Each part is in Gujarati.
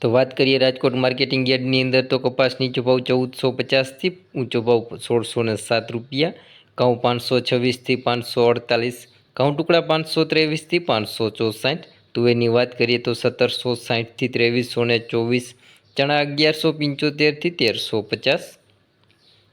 તો વાત કરીએ રાજકોટ માર્કેટિંગ યાર્ડની અંદર તો કપાસ નીચો ભાવ ચૌદસો પચાસથી ઊંચો ભાવ સોળસો ને સાત રૂપિયા, ઘઉં પાંચસો છવ્વીસથી પાંચસો અડતાલીસ, ઘઉં ટુકડા પાંચસો ત્રેવીસથી પાંચસો ચોસાઠ. તુવેરની વાત કરીએ તો સત્તરસો સાઠથી ત્રેવીસો ને ચોવીસ, ચણા અગિયારસો પંચોતેરથી તેરસો પચાસ,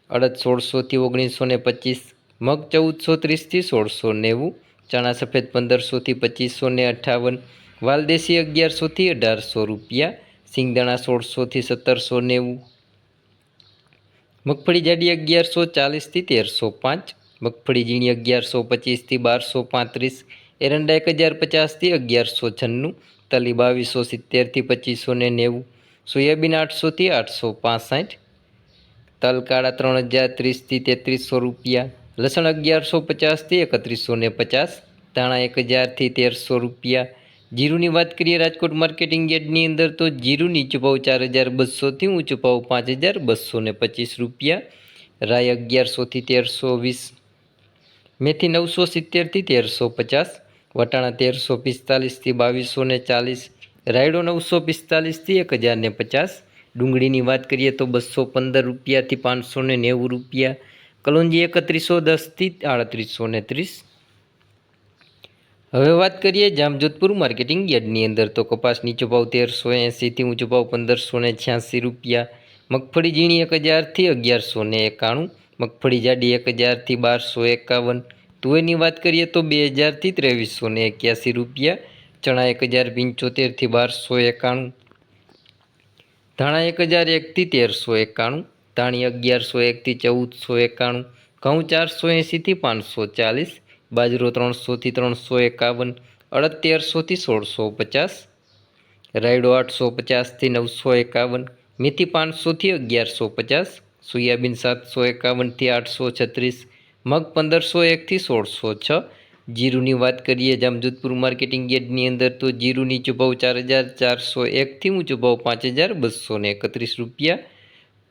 અડદ સોળસોથી ઓગણીસો ને પચીસ, મગ ચૌદસો ત્રીસથી સોળસો નેવું, ચણા સફેદ પંદરસોથી પચીસો ને અઠ્ઠાવન વાલદેશી અગિયારસોથી અઢારસો રૂપિયા સિંગદાણા સોળસોથી સત્તરસો નેવું. મગફળી જાડી અગિયારસો ચાલીસથી તેરસો પાંચ. મગફળી ઝીણી અગિયારસો પચીસથી બારસો પાંત્રીસ. એરંડા એક હજાર પચાસથી અગિયારસો છન્નું. તલી બાવીસો સિત્તેરથી પચીસો ને નેવું. સોયાબીન આઠસોથી આઠસો પાસઠ. તલ કાળા ત્રણ હજાર ત્રીસથી તેત્રીસો રૂપિયા. લસણ અગિયારસો પચાસથી એકત્રીસો ને પચાસ. ધાણા એક હજારથી તેરસો રૂપિયા. જીરુની વાત કરીએ રાજકોટ માર્કેટિંગ યાર્ડની અંદર, તો જીરું નીચો ભાવ ચાર હજાર બસોથી ઊંચો ભાવ પાંચ હજાર બસો ને પચીસ રૂપિયા, રાય અગિયારસોથી તેરસો વીસ, મેથી નવસો સિત્તેરથી તેરસો પચાસ, વટાણા તેરસો પિસ્તાલીસથી બાવીસો ને ચાલીસ, રાયડો નવસો પિસ્તાલીસથી એક હજાર ને પચાસ, ડુંગળીની વાત કરીએ તો બસો પંદર રૂપિયાથી પાંચસો ને નેવું રૂપિયા, કલોંજી એકત્રીસો દસથી આડત્રીસો ને ત્રીસ હવે વાત કરીએ જામજોધપુર માર્કેટિંગ યાર્ડની અંદર. તો કપાસ નીચો ભાવ તેરસો એંસીથી ઊંચો ભાવ પંદરસો ને છ્યાસી રૂપિયા. મગફળી ઝીણી એક હજારથી અગિયારસો ને એકાણું. મગફળી જાડી એક હજારથી બારસો એકાવન. તુવેરની વાત કરીએ તો બે હજારથી ત્રેવીસો ને એક્યાસી રૂપિયા. ચણા એક હજાર પંચોતેરથી બારસો એકાણું. ધાણા એક હજાર એકથી તેરસો એકાણું. ધાણી અગિયારસો એકથી ચૌદસો એકાણું. ઘઉં ચારસો એંસીથી પાંચસો ચાલીસ. બાજરો ત્રણસોથી ત્રણસો એકાવન અડતેરસોથી સોળસો પચાસ, રાયડો આઠસો પચાસથી નવસો એકાવન, મેથી પાંચસોથી અગિયારસો પચાસ, સોયાબીન સાતસો એકાવનથી આઠસો છત્રીસ, મગ પંદરસો એકથી સોળસો છ. જીરુની વાત કરીએ જામજોધપુર માર્કેટિંગ યાર્ડની અંદર તો જીરું નીચો ચાર હજાર ચારસો એકથી ઊંચો ભાવ પાંચ હજાર બસો ને એકત્રીસ રૂપિયા.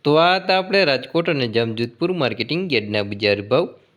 તો આ હતા આપણે રાજકોટ અને જામજોધપુર માર્કેટિંગ યાર્ડના બજાર ભાવ.